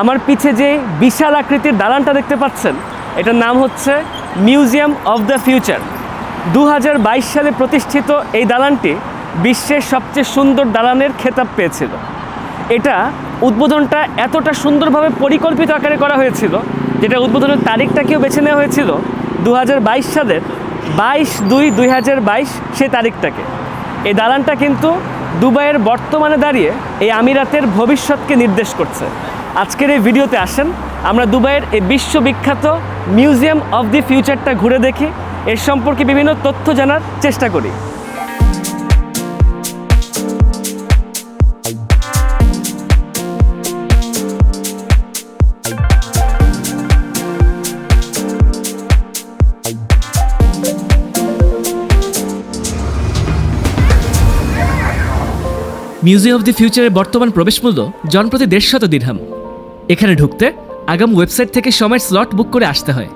আমার পিছে যে বিশাল আকৃতির দালানটা দেখতে পাচ্ছেন, এটার নাম হচ্ছে মিউজিয়াম অফ দ্য ফিউচার। দু হাজার বাইশ সালে প্রতিষ্ঠিত এই দালানটি বিশ্বের সবচেয়ে সুন্দর দালানের খেতাব পেয়েছিল। এটা উদ্বোধনটা এতটা সুন্দরভাবে পরিকল্পিত আকারে করা হয়েছিল, যেটা উদ্বোধনের তারিখটাকেও বেছে নেওয়া হয়েছিল দু সালের বাইশ দুই দুই হাজার বাইশ সেই তারিখটাকে। এই দালানটা কিন্তু দুবাইয়ের বর্তমানে দাঁড়িয়ে এই আমিরাতের ভবিষ্যৎকে নির্দেশ করছে। আজকের এই ভিডিওতে আসেন। আমরা দুবাইয়ের এই বিশ্ববিখ্যাত মিউজিয়াম অফ দি ফিউচারটা ঘুরে দেখি। এর সম্পর্কে বিভিন্ন তথ্য জানার চেষ্টা করি। মিউজিয়াম অফ দি ফিউচারের বর্তমান প্রবেশ মূল্য জনপ্রতি দেড় শত দিরহাম। এখানে ঢুকতে আগাম ওয়েবসাইট থেকে সময়ের স্লট বুক করে আসতে হয়।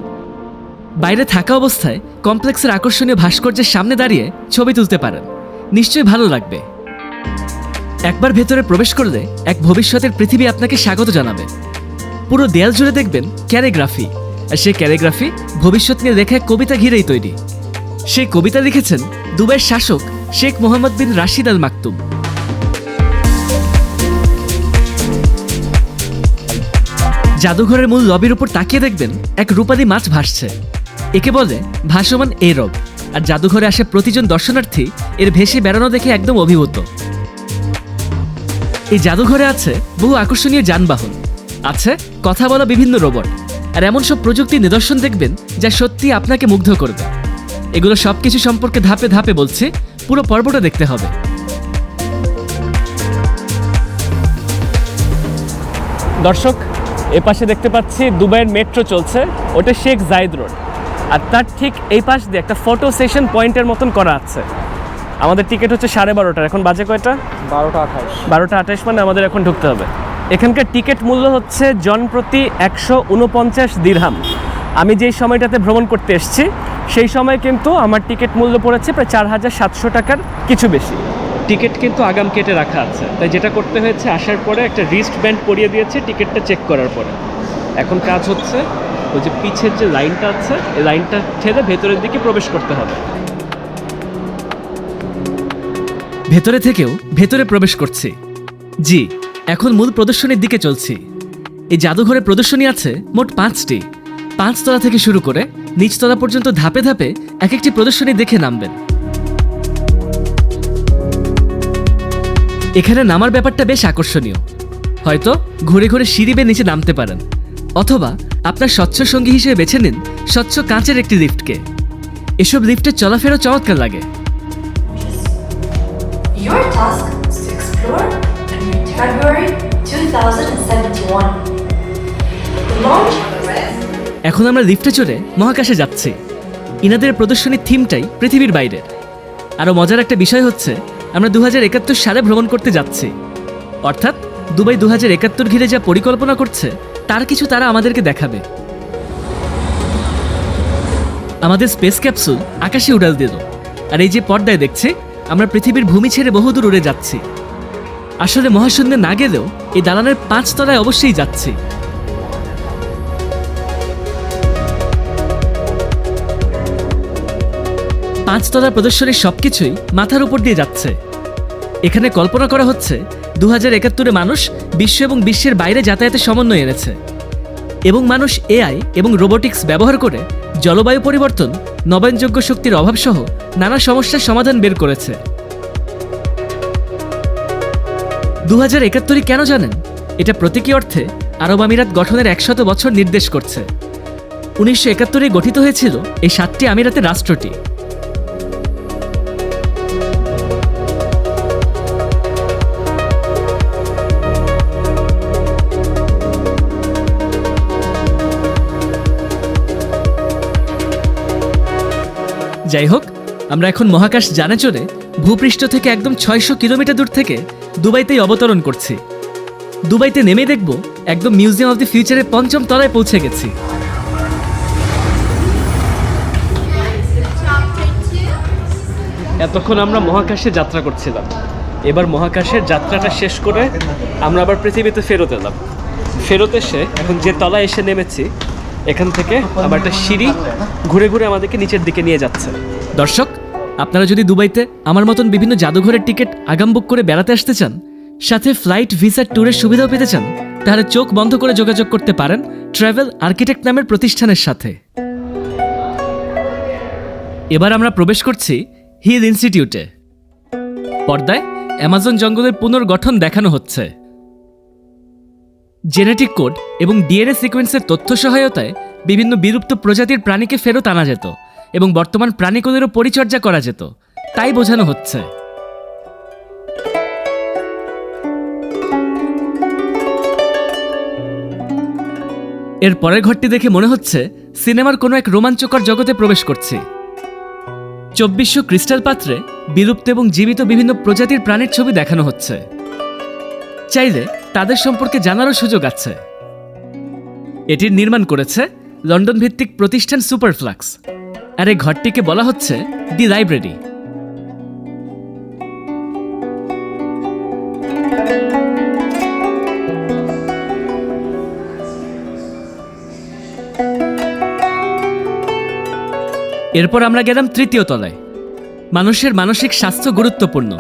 বাইরে থাকা অবস্থায় কমপ্লেক্সের আকর্ষণীয় ভাস্কর্যের সামনে দাঁড়িয়ে ছবি তুলতে পারেন। নিশ্চয়ই ভালো লাগবে। একবার ভেতরে প্রবেশ করলে এক ভবিষ্যতের পৃথিবী আপনাকে স্বাগত জানাবে। পুরো দেয়াল জুড়ে দেখবেন ক্যারিগ্রাফি আর সেই ক্যারিগ্রাফি ভবিষ্যৎ নিয়ে লেখা কবিতা ঘিরেই তৈরি। সেই কবিতা লিখেছেন দুবাইয়ের শাসক শেখ মোহাম্মদ বিন রাশিদ আল মাকতুম জাদুঘরের মূল লবির উপর তাকিয়ে দেখবেন এক রূপালী মাছ ভাসছে। একে বলে ভাসমান এরব আর জাদুঘরে আসে প্রতিজন দর্শনার্থী এর ভেসে বেড়ানো দেখে একদম অভিভূত। এই জাদুঘরে আছে বহু আকর্ষণীয় যানবাহন। আছে কথা বলা বিভিন্ন রোবট। আর এমন সব প্রযুক্তির নিদর্শন দেখবেন যা সত্যি আপনাকে মুগ্ধ করবে। এগুলো সবকিছু সম্পর্কে ধাপে ধাপে বলছে, পুরো পর্বটা দেখতে হবে। দর্শক এ পাশে দেখতে পাচ্ছি দুবাইয়ের মেট্রো চলছে ওটা শেখ জাইদ রোড। আর তার ঠিক এই পাশ দিয়ে একটা ফটো সেশন পয়েন্টের মতন করা আছে। আমাদের টিকিট হচ্ছে সাড়ে বারোটার এখন বাজে কয়টা? বারোটা আঠাশ। বারোটা আঠাশ মানে আমাদের এখন ঢুকতে হবে। এখানকার টিকিট মূল্য হচ্ছে জনপ্রতি একশো উনপঞ্চাশ দিরহাম আমি যেই সময়টাতে ভ্রমণ করতে এসেছি সেই সময় কিন্তু আমার টিকিট মূল্য পড়েছে প্রায় চার হাজার সাতশো টাকার কিছু বেশি। টিকিট কিন্তু আগাম কেটে রাখা আছে। তাই যেটা করতে হয়েছে, আসার পরে একটা রিস্ট ব্যান্ড পরিয়ে দিয়েছে, টিকিটটা চেক করার পরে। এখন কাজ হচ্ছে, ওই যে পিছের যে লাইনটা আছে, এই লাইনটা ঠেলে ভেতরের দিকে প্রবেশ করতে হবে। ভেতরে থেকেও ভেতরে প্রবেশ করছি। জি, এখন মূল প্রদর্শনীর দিকে চলছি। এই জাদুঘরে প্রদর্শনী আছে মোট পাঁচটি। পাঁচতলা থেকে শুরু করে নিচতলা পর্যন্ত ধাপে ধাপে এক একটি প্রদর্শনী দেখে নামবেন। এখানে নামার ব্যাপারটা বেশ আকর্ষণীয়। হয়তো ঘুরে ঘুরে সিঁড়ি বেয়ে নিচে নামতে পারেন। অথবা আপনার স্বচ্ছ সঙ্গী হিসেবে বেছে নিন স্বচ্ছ কাঁচের একটি লিফটকে। এসব লিফটের চলাফেরা চমৎকার লাগে। Your task is to explore a new 2071. Launch of the rest এখন আমরা লিফটে চড়ে মহাকাশে যাচ্ছি। ইনাদের প্রদর্শনীর থিমটাই পৃথিবীর বাইরের আরও মজার একটা বিষয় হচ্ছে আমরা দুহাজার একাত্তর সালে ভ্রমণ করতে যাচ্ছি। অর্থাৎ দুবাই দু ঘিরে যা পরিকল্পনা করছে, তার কিছু তারা আমাদেরকে দেখাবে। আমাদের স্পেস ক্যাপসুল আকাশে উড়াল দিল। আর এই যে পর্দায় দেখছে, আমরা পৃথিবীর ভূমি ছেড়ে বহুদূর উড়ে যাচ্ছি। আসলে মহাশূন্যে না গেলেও এই দালানের পাঁচ তলায় অবশ্যই যাচ্ছি। পাঁচতলা প্রদর্শনীর সবকিছুই মাথার উপর দিয়ে যাচ্ছে। এখানে কল্পনা করা হচ্ছে দু হাজার একাত্তরে মানুষ বিশ্ব এবং বিশ্বের বাইরে যাতায়াতের সমন্বয় এনেছে। এবং মানুষ এআই এবং রোবোটিক্স ব্যবহার করে জলবায়ু পরিবর্তন, নবায়নযোগ্য শক্তির অভাবসহ নানা সমস্যার সমাধান বের করেছে। দু হাজার কেন জানেন? এটা প্রতীকী অর্থে আরব আমিরাত গঠনের একশত বছর নির্দেশ করছে। উনিশশো একাত্তরে গঠিত হয়েছিল এই সাতটি আমিরাতের রাষ্ট্রটি। যাই হোক, আমরা এখন মহাকাশ জানে চলে ভূপৃষ্ঠ থেকে একদম ছয়শো কিলোমিটার দূর থেকে দুবাইতেই অবতরণ করছি। দুবাইতে নেমে দেখব একদম মিউজিয়াম অফ দি ফিউচারের পঞ্চম তলায় পৌঁছে গেছি। এতক্ষণ আমরা মহাকাশে যাত্রা করছিলাম। এবার মহাকাশের যাত্রাটা শেষ করে আমরা আবার পৃথিবীতে ফেরত এলাম। ফেরত এসে এখন যে তলায় এসে নেমেছি এখান থেকে আবার একটা সিঁড়ি ঘুরে ঘুরে আমাদেরকে নিচের দিকে নিয়ে যাচ্ছে। দর্শক, আপনারা যদি দুবাইতে আমার মতন বিভিন্ন জাদুঘরের টিকিট আগাম বুক করে বেড়াতে আসতে চান, সাথে ফ্লাইট ভিসা ট্যুরের সুবিধাও পেতে চান, তাহলে চোখ বন্ধ করে যোগাযোগ করতে পারেন ট্রাভেল আর্কিটেক্ট নামের প্রতিষ্ঠানের সাথে। এবার আমরা প্রবেশ করছি হিল ইনস্টিটিউটে পর্দায় অ্যামাজন জঙ্গলের পুনর্গঠন দেখানো হচ্ছে। জেনেটিক কোড এবং ডিএনএ সিকোয়েন্সের তথ্য সহায়তায় বিভিন্ন বিলুপ্ত প্রজাতির প্রাণীকে ফেরত আনা যেত এবং বর্তমান প্রাণীকুলেরও পরিচর্যা করা যেত। তাই বোঝানো হচ্ছে। এর পরের ঘরটি দেখে মনে হচ্ছে সিনেমার কোনো এক রোমাঞ্চকর জগতে প্রবেশ করছি। চব্বিশশো ক্রিস্টাল পাত্রে বিলুপ্ত এবং জীবিত বিভিন্ন প্রজাতির প্রাণীর ছবি দেখানো হচ্ছে। চাইলে তাদের সম্পর্কে জানারও সুযোগ আছে। এটির নির্মাণ করেছে লন্ডন ভিত্তিক প্রতিষ্ঠান সুপারফ্লাক্স আর এই ঘরটিকে বলা হচ্ছে দি লাইব্রেরি। এরপর আমরা গেলাম তৃতীয় তলায়। মানুষের মানসিক স্বাস্থ্য গুরুত্বপূর্ণ।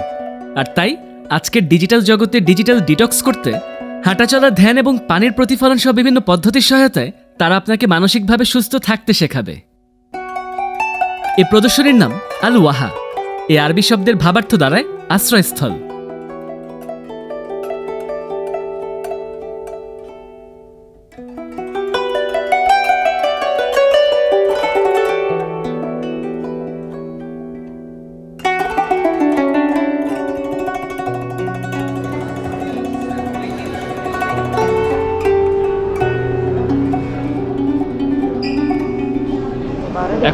আর তাই আজকের ডিজিটাল জগতে ডিজিটাল ডিটক্স করতে হাঁটাচলা ধ্যান এবং পানির প্রতিফলন সহ বিভিন্ন পদ্ধতির সহায়তায় তারা আপনাকে মানসিকভাবে সুস্থ থাকতে শেখাবে। এ প্রদর্শনীর নাম আল ওয়াহা এ আরবি শব্দের ভাবার্থ দ্বারায় আশ্রয়স্থল।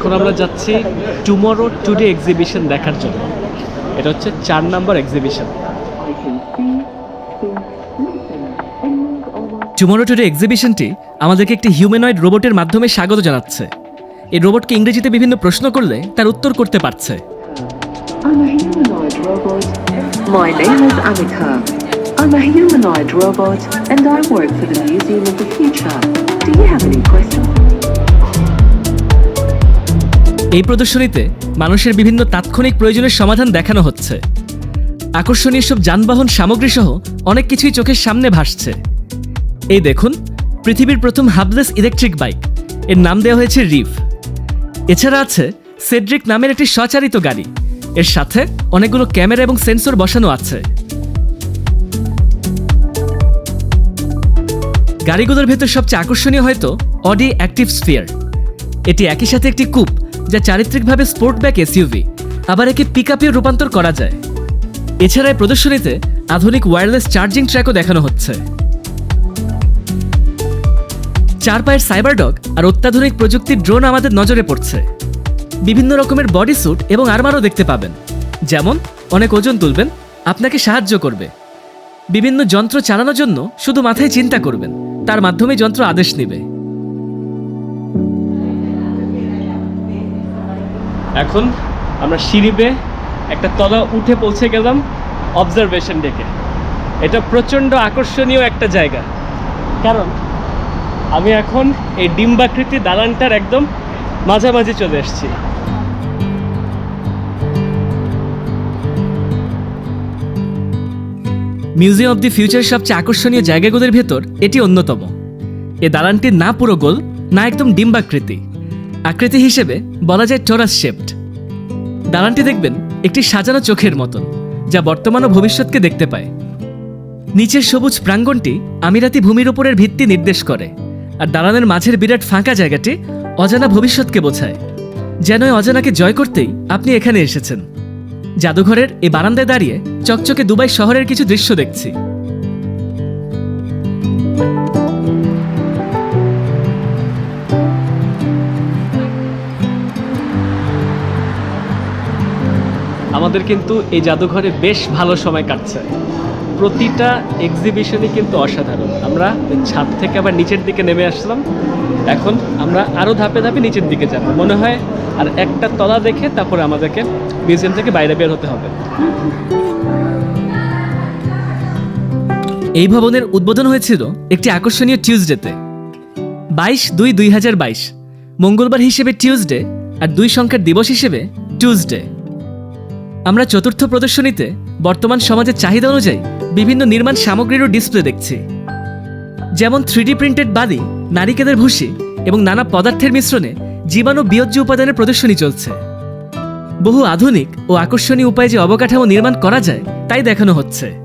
এখন আমরা যাচ্ছি টুমরো টুডে এক্সিবিশন দেখার জন্য এটা হচ্ছে চার নাম্বার এক্সিবিশন টুমোরো টুডে এক্সিবিশনটি আমাদেরকে একটি হিউম্যানয়েড রোবটের মাধ্যমে স্বাগত জানাচ্ছে এই রোবটকে ইংরেজিতে বিভিন্ন প্রশ্ন করলে তার উত্তর করতে পারছে I'm a humanoid robot. My name is Annika. I'm a humanoid robot and I work for the Museum of the Future. Do you have any questions? এই প্রদর্শনীতে মানুষের বিভিন্ন তাৎক্ষণিক প্রয়োজনের সমাধান দেখানো হচ্ছে। আকর্ষণীয় সব যানবাহন সামগ্রী সহ অনেক কিছুই চোখের সামনে ভাসছে। এই দেখুন, পৃথিবীর প্রথম হাবলেস ইলেকট্রিক বাইক। এর নাম দেওয়া হয়েছে রিফ। এছাড়া আছে সেড্রিক নামের একটি স্বচালিত গাড়ি। এর সাথে অনেকগুলো ক্যামেরা এবং সেন্সর বসানো আছে। গাড়িগুলোর ভেতর সবচেয়ে আকর্ষণীয় হয়তো অডি অ্যাক্টিভ স্ফিয়ার এটি একই সাথে একটি কূপ যা চারিত্রিকভাবে স্পোর্ট ব্যাক এসইউভি আবার একে পিক রূপান্তর করা যায়। এছাড়া এই প্রদর্শনীতে আধুনিক ওয়্যারলেস চার্জিং ট্র্যাকও দেখানো হচ্ছে। চার পায়ের সাইবার ডগ আর অত্যাধুনিক প্রযুক্তির ড্রোন আমাদের নজরে পড়ছে। বিভিন্ন রকমের বডি স্যুট এবং আর্মারও দেখতে পাবেন। যেমন, অনেক ওজন তুলবেন, আপনাকে সাহায্য করবে। বিভিন্ন যন্ত্র চালানোর জন্য শুধু মাথায় চিন্তা করবেন, তার মাধ্যমে যন্ত্র আদেশ নেবে। এখন আমরা সিঁড়ি বেয়ে একটা তলা উঠে পৌঁছে গেলাম অবজারভেশন ডেকে এটা প্রচণ্ড আকর্ষণীয় একটা জায়গা। কারণ আমি এখন এই ডিম্বাকৃতি দালানটার একদম মাঝামাঝি চলে এসেছি। মিউজিয়াম অব দি ফিউচার সবচেয়ে আকর্ষণীয় জায়গাগুলোর ভেতর এটি অন্যতম। এ দালানটি না পুরো গোল, না একদম ডিম্বাকৃতি। আকৃতি হিসেবে বলা যায় টোরাস শেপড। দালানটি দেখবেন একটি সাজানো চোখের মতন, যা বর্তমান ও ভবিষ্যৎকে দেখতে পায়। নিচের সবুজ প্রাঙ্গণটি আমিরাতি ভূমির উপরের ভিত্তি নির্দেশ করে, আর দালানের মাঝের বিরাট ফাঁকা জায়গাটি অজানা ভবিষ্যৎকে বোঝায়। যেন অজানাকে জয় করতেই আপনি এখানে এসেছেন। জাদুঘরের এই বারান্দায় দাঁড়িয়ে চকচকে দুবাই শহরের কিছু দৃশ্য দেখছি। আমাদের কিন্তু এই জাদুঘরে বেশ ভালো সময় কাটছে। প্রতিটা এক্সিবিশনই কিন্তু অসাধারণ। আমরা ছাদ থেকে আবার নিচের দিকে নেমে আসলাম। এখন আমরা আরও ধাপে ধাপে নিচের দিকে যাব। মনে হয় আর একটা তলা দেখে তারপরে আমাদেরকে মিউজিয়াম থেকে বাইরে বের হতে হবে। এই ভবনের উদ্বোধন হয়েছিল একটি আকর্ষণীয় টিউসডেতে বাইশ দুই দুই হাজার বাইশ। মঙ্গলবার হিসেবে টিউজডে আর দুই সংখ্যার দিবস হিসেবে টিউসডে আমরা চতুর্থ প্রদর্শনীতে বর্তমান সমাজের চাহিদা অনুযায়ী বিভিন্ন নির্মাণ সামগ্রীরও ডিসপ্লে দেখছি। যেমন থ্রিডি প্রিন্টেড বাদি নারিকেলের ভুসি এবং নানা পদার্থের মিশ্রণে জীবাণু বিয়োজ্য উপাদানের প্রদর্শনী চলছে। বহু আধুনিক ও আকর্ষণীয় উপায়ে যে অবকাঠামো নির্মাণ করা যায়, তাই দেখানো হচ্ছে।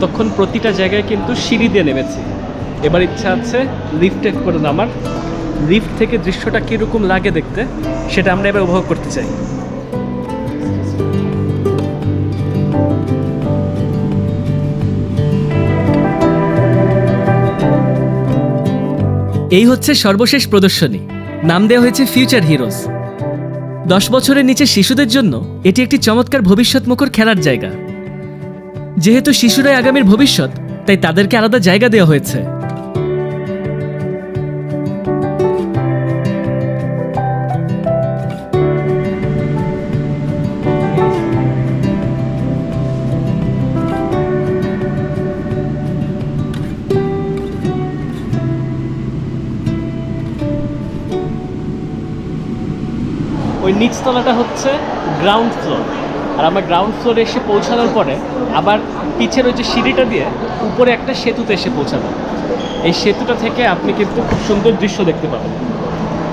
এতক্ষণ প্রতিটা জায়গায় কিন্তু সিঁড়ি দিয়ে নেমেছি। এবার ইচ্ছা আছে লিফটে করে নামার। লিফট থেকে দৃশ্যটা কীরকম লাগে দেখতে, সেটা আমরা এবার উপভোগ করতে চাই। এই হচ্ছে সর্বশেষ প্রদর্শনী। নাম দেওয়া হয়েছে ফিউচার হিরোজ দশ বছরের নিচে শিশুদের জন্য এটি একটি চমৎকার ভবিষ্যৎমুখর খেলার জায়গা। যেহেতু শিশুরাই আগামীর ভবিষ্যৎ, তাই তাদেরকে আলাদা জায়গা দেওয়া হয়েছে। ওই নিচতলাটা হচ্ছে গ্রাউন্ড ফ্লোর আর আমরা গ্রাউন্ড ফ্লোরে এসে পৌঁছানোর পরে আবার পিছের ওই যে সিঁড়িটা দিয়ে উপরে একটা সেতুতে এসে পৌঁছাবো এই সেতুটা থেকে আপনি কিন্তু খুব সুন্দর দৃশ্য দেখতে পাবেন।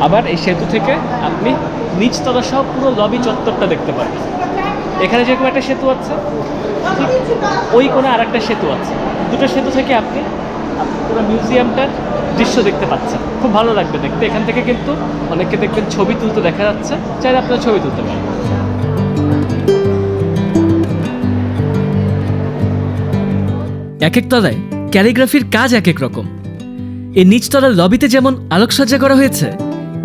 আবার এই সেতু থেকে আপনি নিচতলা সহ পুরো লবি চত্বরটা দেখতে পাবেন। এখানে যেরকম একটা সেতু আছে ওই কোনো আর একটা সেতু আছে। দুটো সেতু থেকে আপনি আপনি পুরো মিউজিয়ামটার দৃশ্য দেখতে পাচ্ছেন। খুব ভালো লাগবে দেখতে। এখান থেকে কিন্তু অনেককে দেখবেন ছবি তুলতে দেখা যাচ্ছে। চাইলে আপনারা ছবি তুলতে পারেন। এক এক তলায় ক্যালিগ্রাফির কাজ এক এক রকম। এই নিচতলার লবিতে যেমন আলোকসজ্জা করা হয়েছে,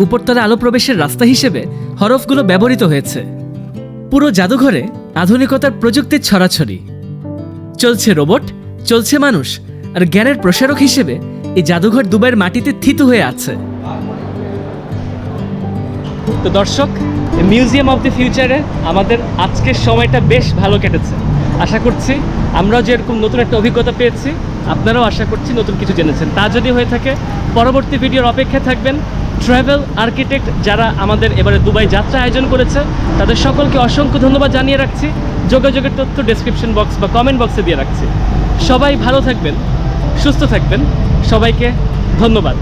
উপরতলা আলো প্রবেশের রাস্তা হিসেবে হরফগুলো ব্যবহৃত হয়েছে। পুরো জাদুঘরে আধুনিকতার প্রযুক্তির ছড়াছড়ি। চলছে রোবট, চলছে মানুষ, আর জ্ঞানের প্রসারক হিসেবে এই জাদুঘর দুবাইয়ের মাটিতে থিতু হয়ে আছে। তো দর্শক মিউজিয়াম অফ দ্য ফিউচারে আমাদের আজকের সময়টা বেশ ভালো কেটেছে। আশা করছি আমরাও যেরকম নতুন একটা অভিজ্ঞতা পেয়েছি, আপনারাও আশা করছি নতুন কিছু জেনেছেন। তা যদি হয়ে থাকে, পরবর্তী ভিডিওর অপেক্ষায় থাকবেন ট্রাভেল আর্কিটেক্ট যারা আমাদের এবারে দুবাই যাত্রা আয়োজন করেছে, তাদের সকলকে অসংখ্য ধন্যবাদ জানিয়ে রাখছি। যোগাযোগের তথ্য ডেসক্রিপশন বক্স বা কমেন্ট বক্সে দিয়ে রাখছি। সবাই ভালো থাকবেন, সুস্থ থাকবেন। সবাইকে ধন্যবাদ।